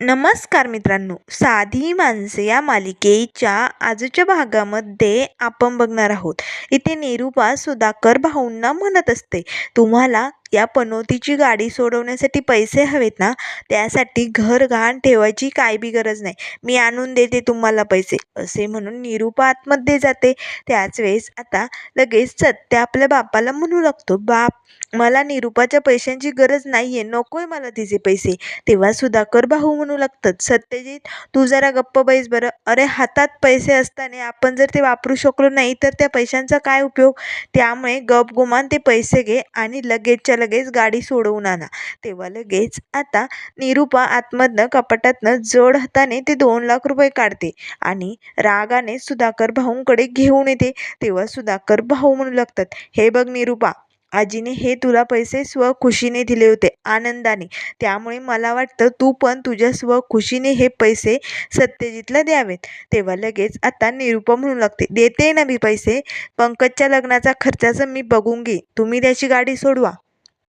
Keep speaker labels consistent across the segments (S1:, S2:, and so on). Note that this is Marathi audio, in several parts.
S1: नमस्कार मित्रांनो. साधी माणसे या मालिकेच्या आजच्या भागामध्ये आपण बघणार आहोत. इथे निरूपा सुधाकर भाऊंना म्हणत असते. तुम्हाला या पनोतीची गाडी सोडवण्यासाठी पैसे हवेत ना त्यासाठी घर गहाण ठेवायची काय बी गरज नाही. मी आणून देते तुम्हाला पैसे असे म्हणून निरूपा आतमध्ये जाते. त्याच वेळेस आता लगेच सत्य आपल्या बापाला म्हणू लागतो बाप मला निरूपाच्या पैशांची गरज नाही आहे नको आहे मला तिचे पैसे. तेव्हा सुधाकर भाऊ म्हणू लागतात सत्यजित तू जरा गप्प बैस बरं. अरे हातात पैसे असताना आपण जर ते वापरू शकलो नाही तर त्या पैशांचा काय उपयोग? त्यामुळे गप गुमान ते पैसे घे आणि लगेचच्या लगेच गाडी सोडवून आणा. तेव्हा लगेच आता निरूपा आतमधनं कपाटातनं जड हाताने ते दोन लाख रुपये काढते आणि रागाने सुधाकर भाऊंकडे घेऊन येते. तेव्हा सुधाकर भाऊ म्हणू लागतात हे बघ निरूपा आजीने हे तुला पैसे स्वखुशीने दिले होते आनंदाने. त्यामुळे मला वाटतं तू पण तुझ्या स्वखुशीने हे पैसे सत्यजितला द्यावेत. तेव्हा लगेच आता निरूपा म्हणू लागते देते ना मी पैसे पंकजच्या लग्नाचा खर्चाचं मी बघून घेईन तुम्ही त्याची गाडी सोडवा.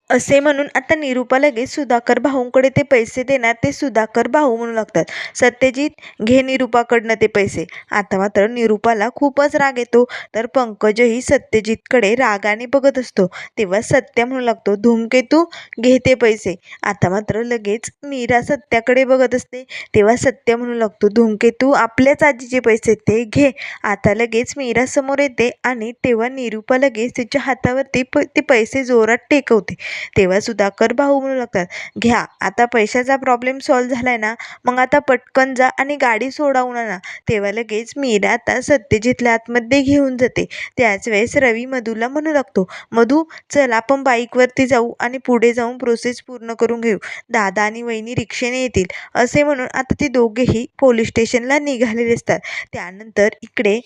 S1: असे म्हणून आता निरूपा लगेच सुधाकर भाऊंकडे ते पैसे देणार ते सुधाकर भाऊ म्हणू लागतात. सत्यजित घे निरूपाकडनं ते पैसे. आता मात्र निरूपाला खूपच राग येतो. तर पंकजही सत्यजितकडे रागाने बघत असतो. तेव्हा सत्य म्हणू लागतो धूमकेतू घे ते पैसे. आता मात्र लगेच मीरा सत्याकडे बघत असते. तेव्हा सत्य म्हणू लागतो धूमकेतू आपल्याच आजीचे पैसे ते घे. आता लगेच मीरा समोर येते आणि तेव्हा निरूपा लगेच तिच्या हातावरती प ते पैसे जोरात टेकवते. तेव्हा कर भाऊ म्हणू लागतात. घ्या आता पैशाचा प्रॉब्लेम सॉल्व्ह आहे ना मग आता पटकन जा आणि गाडी सोडावून आणा तेव्हा लगेच मीरा आता सत्यजितला आतमध्ये घेऊन जाते. त्याच वेळेस रवी मधूला म्हणू लागतो मधू चल आपण बाईकवरती जाऊ आणि पुढे जाऊन प्रोसेस पूर्ण करून घेऊ. दादा आणि वहिनी रिक्षेने येतील. असे म्हणून आता ते दोघेही पोलीस स्टेशनला निघालेले असतात. त्यानंतर इकडे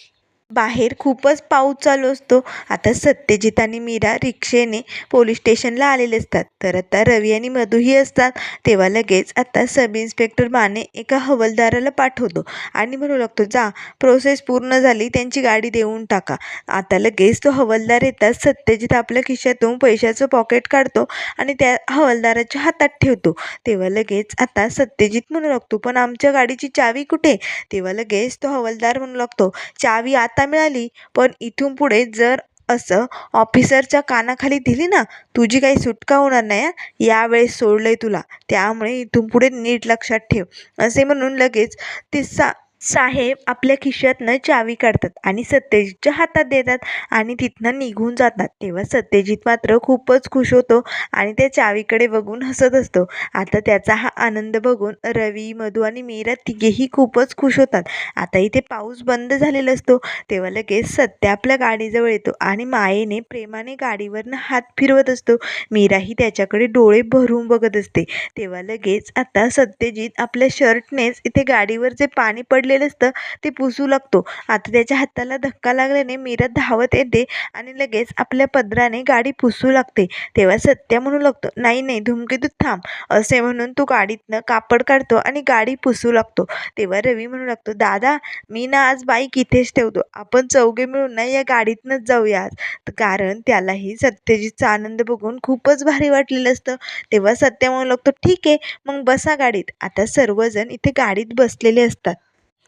S1: बाहेर खूपच पाऊस चालू असतो. आता सत्यजित आणि मीरा रिक्षेने पोलीस स्टेशनला आलेले असतात. तर आता रवी आणि मधूही असतात. तेव्हा लगेच आता सब इन्स्पेक्टर माने एका हवालदाराला पाठवतो आणि म्हणू लागतो जा प्रोसेस पूर्ण झाली त्यांची गाडी देऊन टाका. आता लगेच तो हवालदार येतात. सत्यजित आपल्या खिशातून पैशाचं पॉकेट काढतो आणि त्या हवालदाराच्या हातात ठेवतो. तेव्हा लगेच आता सत्यजित म्हणू लागतो पण आमच्या गाडीची चावी कुठे? तेव्हा लगेच तो हवालदार म्हणू लागतो चावी आता मिळाली. पण इथून पुढे जर असं ऑफिसरच्या कानाखाली दिली ना तुझी काही सुटका होणार नाही हं. यावेळेस आहे तुला. त्यामुळे इथून पुढे नीट लक्षात ठेव. असे म्हणून लगेच ते सा साहेब आपल्या खिशातनं चावी काढतात आणि सत्यजितच्या हातात देतात आणि तिथनं निघून जातात. तेव्हा सत्यजित मात्र खूपच खुश होतो आणि त्या चावीकडे बघून हसत असतो. आता त्याचा हा आनंद बघून रवी मधू आणि मीरा तिघेही खूपच खुश होतात. आता इथे पाऊस बंद झालेला असतो. तेव्हा लगेच सत्य आपल्या गाडीजवळ येतो आणि मायेने प्रेमाने गाडीवरनं हात फिरवत असतो. मीराही त्याच्याकडे डोळे भरून बघत असते. तेव्हा लगेच आता सत्यजित आपल्या शर्टनेच इथे गाडीवर जे पाणी पडलेलं असतं ते पुसू लागतो. आता त्याच्या हाताला धक्का लागल्याने मीरा धावत येते आणि लगेच आपल्या पदराने गाडी पुसू लागते. तेव्हा सत्य म्हणू लागतो नाही नाही धुमकेतू थांब. असे म्हणून तो गाडीतनं कापड काढतो आणि गाडी पुसू लागतो. तेव्हा रवी म्हणू लागतो दादा मी ना आज बाईक इथेच ठेवतो. आपण चौघे मिळून ना या गाडीतनंच जाऊया आज. कारण त्यालाही सत्यजितचा आनंद बघून खूपच भारी वाटलेलं असतं. तेव्हा सत्य म्हणू लागतो ठीक आहे मग बसा गाडीत. आता सर्वजण इथे गाडीत बसलेले असतात.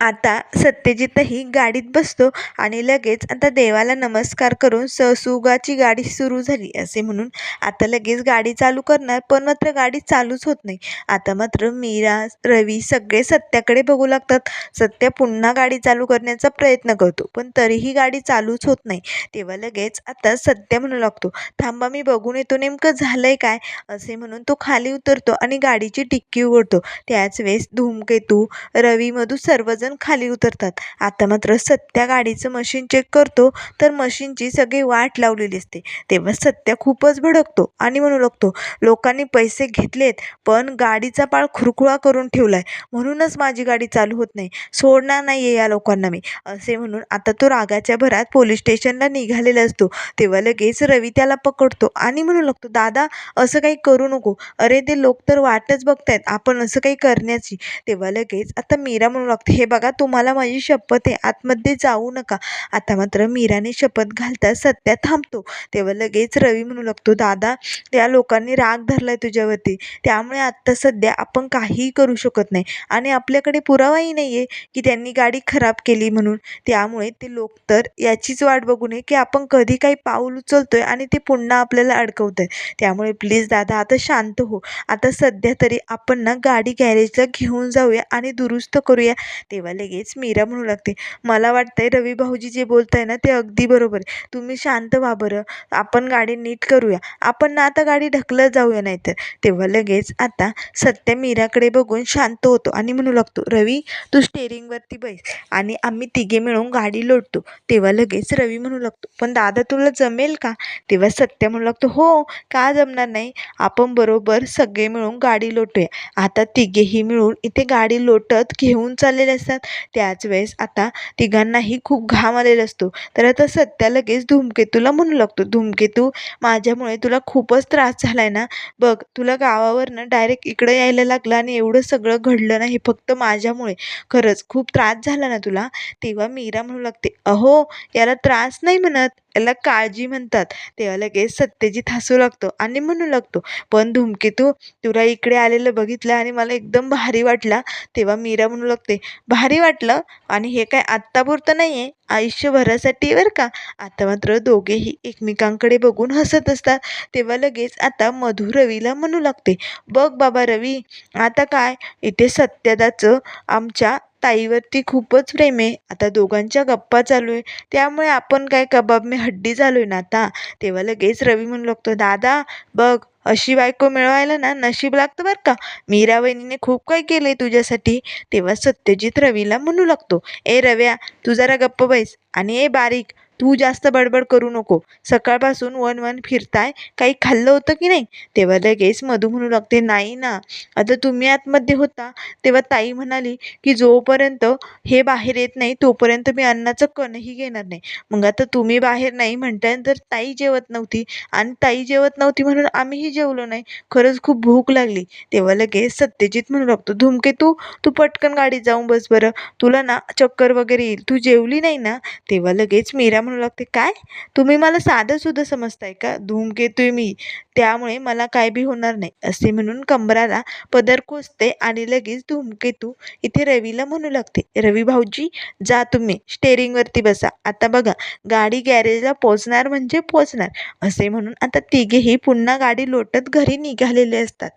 S1: आता सत्यजितही गाडीत बसतो आणि लगेच आता देवाला नमस्कार करून ससुगाची गाडी सुरू झाली असे म्हणून आता लगेच गाडी चालू करणार पण मात्र गाडी चालूच होत नाही. आता मात्र मीरा रवी सगळे सत्याकडे बघू लागतात. सत्य पुन्हा गाडी चालू करण्याचा प्रयत्न करतो पण तरीही गाडी चालूच होत नाही. तेव्हा लगेच आता सत्य म्हणू लागतो थांबा मी बघून येतो नेमकं झालंय काय? असे म्हणून तो खाली उतरतो आणि गाडीची टिक्की उघडतो. त्याच वेळेस धूमकेतू रवी मधू सर्वजण खाली उतरतात. आता मात्र सत्या गाडीचं मशीन चेक करतो तर मशीनची सगळी वाट लावलेली असते. तेव्हा सत्या खूपच भडकतो आणि म्हणू लागतो लोकांनी पैसे घेतलेत पण गाडीचा पाळ खुरखुळा करून ठेवलाय. म्हणूनच माझी गाडी चालू होत नाही. सोडणार नाही आहे या लोकांना मी. असे म्हणून आता तो रागाच्या भरात पोलीस स्टेशनला निघालेला असतो. तेव्हा लगेच रवी त्याला पकडतो आणि म्हणू लागतो दादा असं काही करू नको. अरे ते लोक तर वाटच बघतायत. आपण असं काही करण्याची. तेव्हा लगेच आता मीरा म्हणू लागते हे बघा बघा तुम्हाला माझी शपथ आहे. आतमध्ये जाऊ नका. आता मात्र मीराने शपथ घालता सत्या थांबतो. तेव्हा लगेच रवी म्हणू लागतो दादा त्या लोकांनी राग धरलाय तुझ्यावरती. त्यामुळे आत्ता सध्या आपण काहीही करू शकत नाही. आणि आपल्याकडे पुरावाही नाही आहे की त्यांनी गाडी खराब केली म्हणून. त्यामुळे ते लोक तर याचीच वाट बघू नये की आपण कधी काही पाऊल उचलतोय आणि ते पुन्हा आपल्याला अडकवत आहे त्यामुळे प्लीज दादा आता शांत हो. आता सध्या तरी आपण ना गाडी गॅरेजला घेऊन जाऊया आणि दुरुस्त करूया. तेव्हा तेव्हा लगेच मीरा म्हणू लागते. मला वाटतंय रवी भाऊजी जे बोलताय ना ते अगदी बरोबर आहे. तुम्ही शांत व्हा बरं. आपण गाडी नीट करूया. आपण ना आता गाडी ढकलत जाऊया नाहीतर. तेव्हा लगेच आता सत्या मीराकडे बघून शांत होतो आणि म्हणू लागतो रवी तू स्टेअरिंगवरती बैस आणि आम्ही तिघे मिळून गाडी लोटतो. तेव्हा लगेच रवी म्हणू लागतो पण दादा तुला जमेल का? तेव्हा सत्य म्हणू लागतो हो का जमणार नाही? आपण बरोबर सगळे मिळून गाडी लोटूया. आता तिघेही मिळून इथे गाडी लोटत घेऊन चाललेले असतात त्याच वेळेस आता तिघांनाही खूप घाम आलेला असतो. तर आता सत्या लगेच धूमकेतूला म्हणू लागतो. धूमकेतू माझ्यामुळे तुला खूपच त्रास झाला आहे ना? बघ तुला गावावरनं डायरेक्ट इकडं यायला लागलं आणि एवढं सगळं घडलं ना हे फक्त माझ्यामुळे. खरंच खूप त्रास झाला ना तुला? तेव्हा मीरा म्हणू लागते अहो याला त्रास नाही म्हणत. याला काळजी म्हणतात. तेव्हा लगेच सत्यजित हसू लागतो आणि म्हणू लागतो पण धूमकेतू तुला इकडे आलेलं बघितलं आणि मला एकदम भारी वाटला. तेव्हा मीरा म्हणू लागते भारी वाटलं? आणि हे काय आत्तापुरतं नाही आहे आयुष्यभरासाठी बरं का? आता मात्र दोघेही एकमेकांकडे बघून हसत असतात. तेव्हा लगेच आता मधू रवीला म्हणू लागते बघ बाबा रवी आता काय? इथे सत्यदाचं आमच्या ताईवरती खूपच प्रेम आहे. आता दोघांच्या गप्पा चालू आहे. त्यामुळे आपण काय कबाब मी हड्डी झालो आहे ना आता. तेव्हा लगेच रवी म्हणू लागतो दादा बघ अशी बायको मिळवायला ना नशीब लागतं बरं का? मीरा वहिनीने खूप काही केलं आहे तुझ्यासाठी? तेव्हा सत्यजित रवीला म्हणू लागतो ए रव्या तू जरा गप्प बैस आणि ए बारीक तू जास्त बडबड करू नको. सकाळपासून वन वन फिरताय. काही खाल्लं होतं की नाही? तेव्हा लगेच मधू म्हणू लागते नाही ना. आता तुम्ही आतमध्ये होता. तेव्हा ताई म्हणाली की जोपर्यंत हे बाहेर येत नाही तोपर्यंत मी अन्नाचं कणही घेणार नाही. मग आता तुम्ही बाहेर नाही म्हणल्यानंतर ताई जेवत नव्हती. आणि ताई जेवत नव्हती म्हणून आम्हीही जेवलो नाही. खरंच खूप भूक लागली. तेव्हा लगेच सत्यजित म्हणू लागतो धुमके तू पटकन गाडीत जाऊन बस बरं. तुला ना चक्कर वगैरे येईल. तू जेवली नाही ना? तेव्हा लगेच मीरा म्हणू लागते काय? तुम्ही मला साधं सुद्धा समजताय का? धूमकेतू मी. त्यामुळे मला काय बी होणार नाही असे म्हणून कंबराला पदर कोसते आणि लगेच धूमकेतू इथे रवीला म्हणू लागते रवी भाऊजी जा तुम्ही स्टेरिंगवरती बसा. आता बघा गाडी गॅरेजला पोचणार म्हणजे पोचणार. असे म्हणून आता तिघेही पुन्हा गाडी लोटत घरी निघालेले असतात.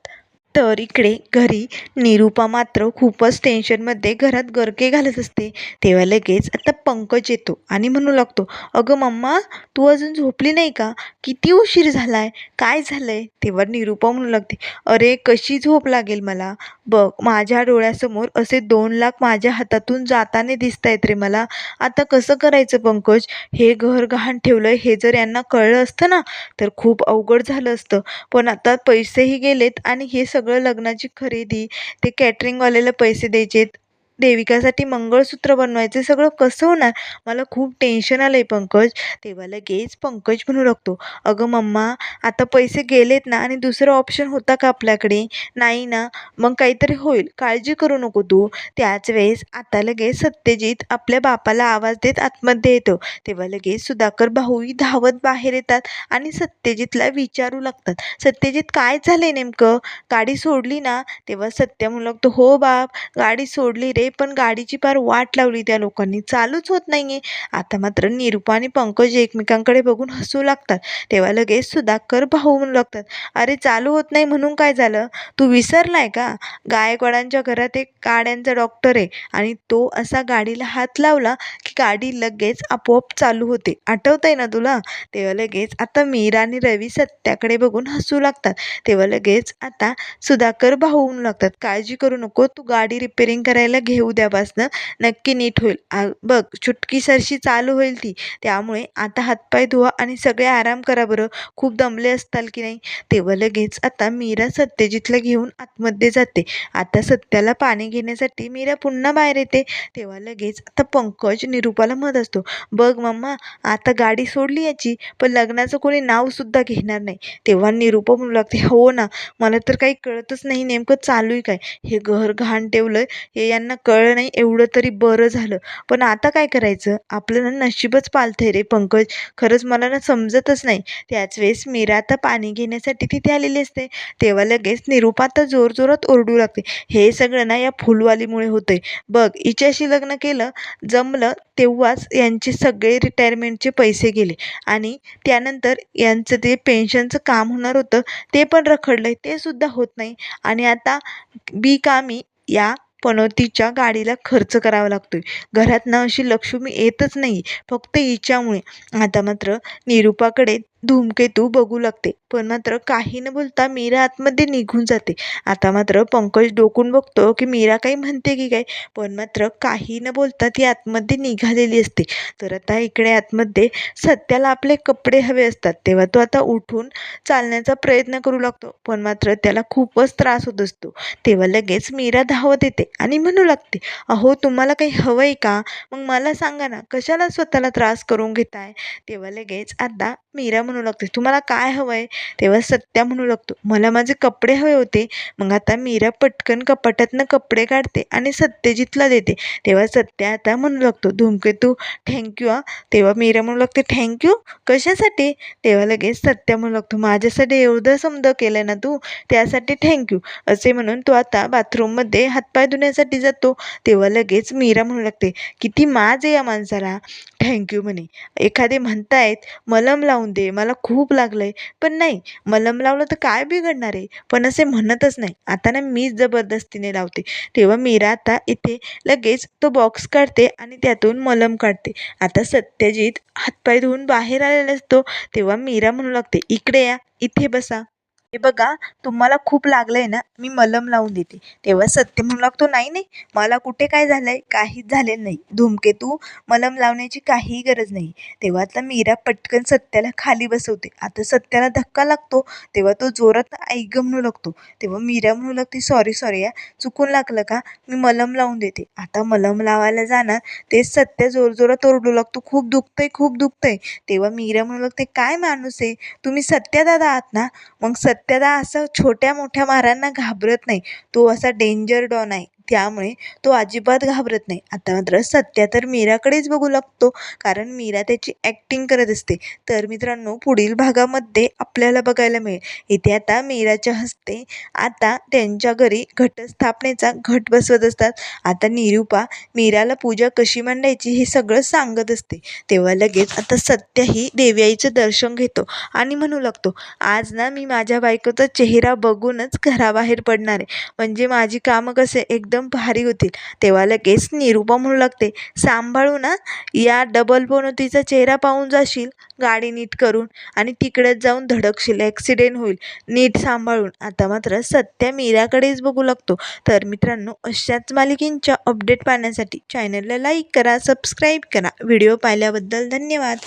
S1: तर इकडे घरी निरूपा मात्र खूपच टेन्शनमध्ये घरात गरके घालत असते. तेव्हा लगेच आता पंकज येतो आणि म्हणू लागतो अगं मम्मा तू अजून झोपली नाही का? किती उशीर झाला आहे काय झालं आहे तेव्हा निरूपा म्हणू लागते अरे कशी झोप लागेल मला? बघ माझ्या डोळ्यासमोर असे दोन लाख माझ्या हातातून जाताना दिसत आहेत रे मला. आता कसं करायचं पंकज? हे घर गहाण ठेवलं हे जर यांना कळलं असतं ना तर खूप अवघड झालं असतं. पण आता पैसेही गेलेत आणि हे सगळं सगळं लग्नाची खरेदी ते कॅटरिंगवाल्याला पैसे द्यायचेत. देविकासाठी मंगळसूत्र बनवायचे सगळं कसं होणार? मला खूप टेन्शन आलं आहे पंकज. तेव्हा लगेच पंकज म्हणू लागतो. अगं मम्मा आता पैसे गेलेत ना आणि दुसरं ऑप्शन होता का आपल्याकडे? नाही ना. मग काहीतरी होईल. काळजी करू नको तू. त्याच वेळेस आता लगेच सत्यजित आपल्या बापाला आवाज देत आतमध्ये येतो. तेव्हा लगेच सुधाकर भाऊही धावत बाहेर येतात आणि सत्यजितला विचारू लागतात. सत्यजित काय झालं नेमकं? गाडी सोडली ना? तेव्हा सत्य म्हणू लागतो हो बाप गाडी सोडली रे. पण गाडीची पार वाट लावली त्या लोकांनी. चालूच होत नाही आहे आता मात्र निरूपा आणि पंकज एकमेकांकडे बघून हसू लागतात. तेव्हा लगेच सुधाकर भाऊ म्हणू लागतात अरे चालू होत नाही म्हणून काय झालं? तू विसरलाय का? गायकवाडांच्या घरात एक गाड्यांचा डॉक्टर आहे आणि तो असा गाडीला हात लावला की गाडी लगेच आपोआप चालू होते. आठवतंय ना तुला? तेव्हा लगेच आता मीरा आणि रवी सत्याकडे बघून हसू लागतात. तेव्हा लगेच आता सुधाकर भाऊ म्हणू लागतात काळजी करू नको तू गाडी रिपेरिंग करायला घे. उद्यापासनं नक्की नीट होईल. आ बघ चुटकीसरशी चालू होईल ती. त्यामुळे आता हातपाय धुवा आणि सगळे आराम करा बरं. खूप दमले असताल की नाही? तेव्हा लगेच आता मीरा सत्यजितला घेऊन आतमध्ये जाते. आता सत्याला पाणी घेण्यासाठी मीरा पुन्हा बाहेर येते. तेव्हा लगेच आता पंकज निरूपाला मत असतो बघ मम्मा आता गाडी सोडली याची पण लग्नाचं कोणी नावसुद्धा घेणार नाही. तेव्हा निरूपा म्हणू लागते हो ना मला तर काही कळतच नाही नेमकं चालू आहे काय? हे घर घाण ठेवलं हे यांना कळलं नाही एवढं तरी बरं झालं. पण आता काय करायचं? आपलं ना नशीबच पालथंय रे पंकज. खरंच मला ना समजतच नाही. त्याच वेळेस मीरा आता पाणी घेण्यासाठी तिथे आलेली असते. तेव्हा लगेच निरूपा आता जोरजोरात ओरडू लागते. हे सगळं ना या फुलवालीमुळे होतंय. बघ हिच्याशी लग्न केलं जमलं तेव्हाच यांचे सगळे रिटायरमेंटचे पैसे गेले. आणि त्यानंतर यांचं ते पेन्शनचं काम होणार होतं ते पण रखडलं आहे ते सुद्धा होत नाही. आणि आता बिकामी या पनोतीच्या गाडीला खर्च करावा लागतोय. घरात ना अशी लक्ष्मी येतच नाही फक्त हिच्यामुळे. आता मात्र निरूपाकडे धूमकेतू बघू लागते. पण मात्र काही न बोलता मीरा आतमध्ये निघून जाते. आता मात्र पंकज डोकून बघतो की मीरा काही म्हणते की काय? पण मात्र काही न बोलता ती आतमध्ये निघालेली असते. तर आता इकडे आतमध्ये सत्याला आपले कपडे हवे असतात. तेव्हा तो आता उठून चालण्याचा प्रयत्न करू लागतो. पण मात्र त्याला खूपच त्रास होत असतो. तेव्हा लगेच मीरा धावत येते आणि म्हणू लागते अहो तुम्हाला काही हवं आहे का? मग मला सांगा ना कशाला स्वतःला त्रास करून घेताय? तेव्हा लगेच आता मीरा म्हणून म्हणू लागते तुम्हाला काय हवं आहे तेव्हा सत्या म्हणू लागतो. मला माझे कपडे हवे होते. मग आता मीरा पटकन कपाटातनं कपडे काढते आणि सत्यजितला देते. तेव्हा सत्या आता म्हणू लागतो धूमकेतू थँक्यू आ तेव्हा मीरा म्हणू लागते थँक्यू कशासाठी? तेव्हा लगेच सत्या म्हणू लागतो माझ्यासाठी एवढं समजा केलं ना तू? त्यासाठी थँक्यू असे म्हणून तो आता बाथरूममध्ये हातपाय धुण्यासाठी जातो. तेव्हा लगेच मीरा म्हणू लागते किती माज आहे या माणसाला? थँक्यू म्हणे. एखादे म्हणतायत मलम लावून दे मला खूप लागलं आहे पण नाही मलम लावलं तर काय बिघडणार आहे? पण असे म्हणतच नाही. आता ना मीच जबरदस्तीने लावते. तेव्हा मीरा आता इथे लगेच तो बॉक्स काढते आणि त्यातून मलम काढते. आता सत्यजित हातपाय धुवून बाहेर आलेला असतो. तेव्हा मीरा म्हणू लागते इकडे या इथे बसा. हे बघा तुम्हाला खूप लागलं आहे ना मी मलम लावून देते. तेव्हा सत्य म्हणू लागतो नाही नाही मला कुठे काय झालं आहे काहीच झालेलं नाही. धूमकेतू मलम लावण्याची काहीही गरज नाही. तेव्हा आता मीरा पटकन सत्याला खाली बसवते. आता सत्याला धक्का लागतो तेव्हा तो जोरात ऐग म्हणू लागतो. तेव्हा मीरा म्हणू लागते सॉरी सॉरी या चुकून लागलं का? मी मलम लावून देते. आता मलम लावायला जाणार ते सत्य जोरजोरात ओरडू लागतो खूप दुखतंय खूप दुखतंय. तेव्हा मीरा म्हणू लागते काय माणूस आहे? तुम्ही सत्यादादा आहात ना? मग सत्य सत्यदा असं छोट्या मोठ्या मारांना घाबरत नाही. तो असा डेंजर डॉन आहे. त्यामुळे तो अजिबात घाबरत नाही. आता मात्र सत्या तर मीराकडेच बघू लागतो. कारण मीरा त्याची ॲक्टिंग करत असते. तर मित्रांनो पुढील भागामध्ये आपल्याला बघायला मिळेल. इथे आता मीराच्या हस्ते आता त्यांच्या घरी घटस्थापनेचा घट बसवत असतात. आता निरूपा मीराला पूजा कशी मांडायची हे सगळं सांगत असते. तेव्हा लगेच आता सत्याही देव्याईचं दर्शन घेतो आणि म्हणू लागतो आज ना मी माझ्या बायकोचा चेहरा बघूनच घराबाहेर पडणार आहे. म्हणजे माझी कामं कसे? एकदम एकदम भारी होतील. तेव्हा लगेच निरूपा म्हणू लागते सांभाळू ना या डबल पनोतीचा चेहरा पाहून जाशील गाडी नीट करून आणि तिकडेच जाऊन धडकशील ॲक्सिडेंट होईल नीट सांभाळून. आता मात्र सत्या मीराकडेच बघू लागतो. तर मित्रांनो अशाच मालिकेंच्या अपडेट पाहण्यासाठी चॅनलला लाईक करा सबस्क्राईब करा. व्हिडिओ पाहिल्याबद्दल धन्यवाद.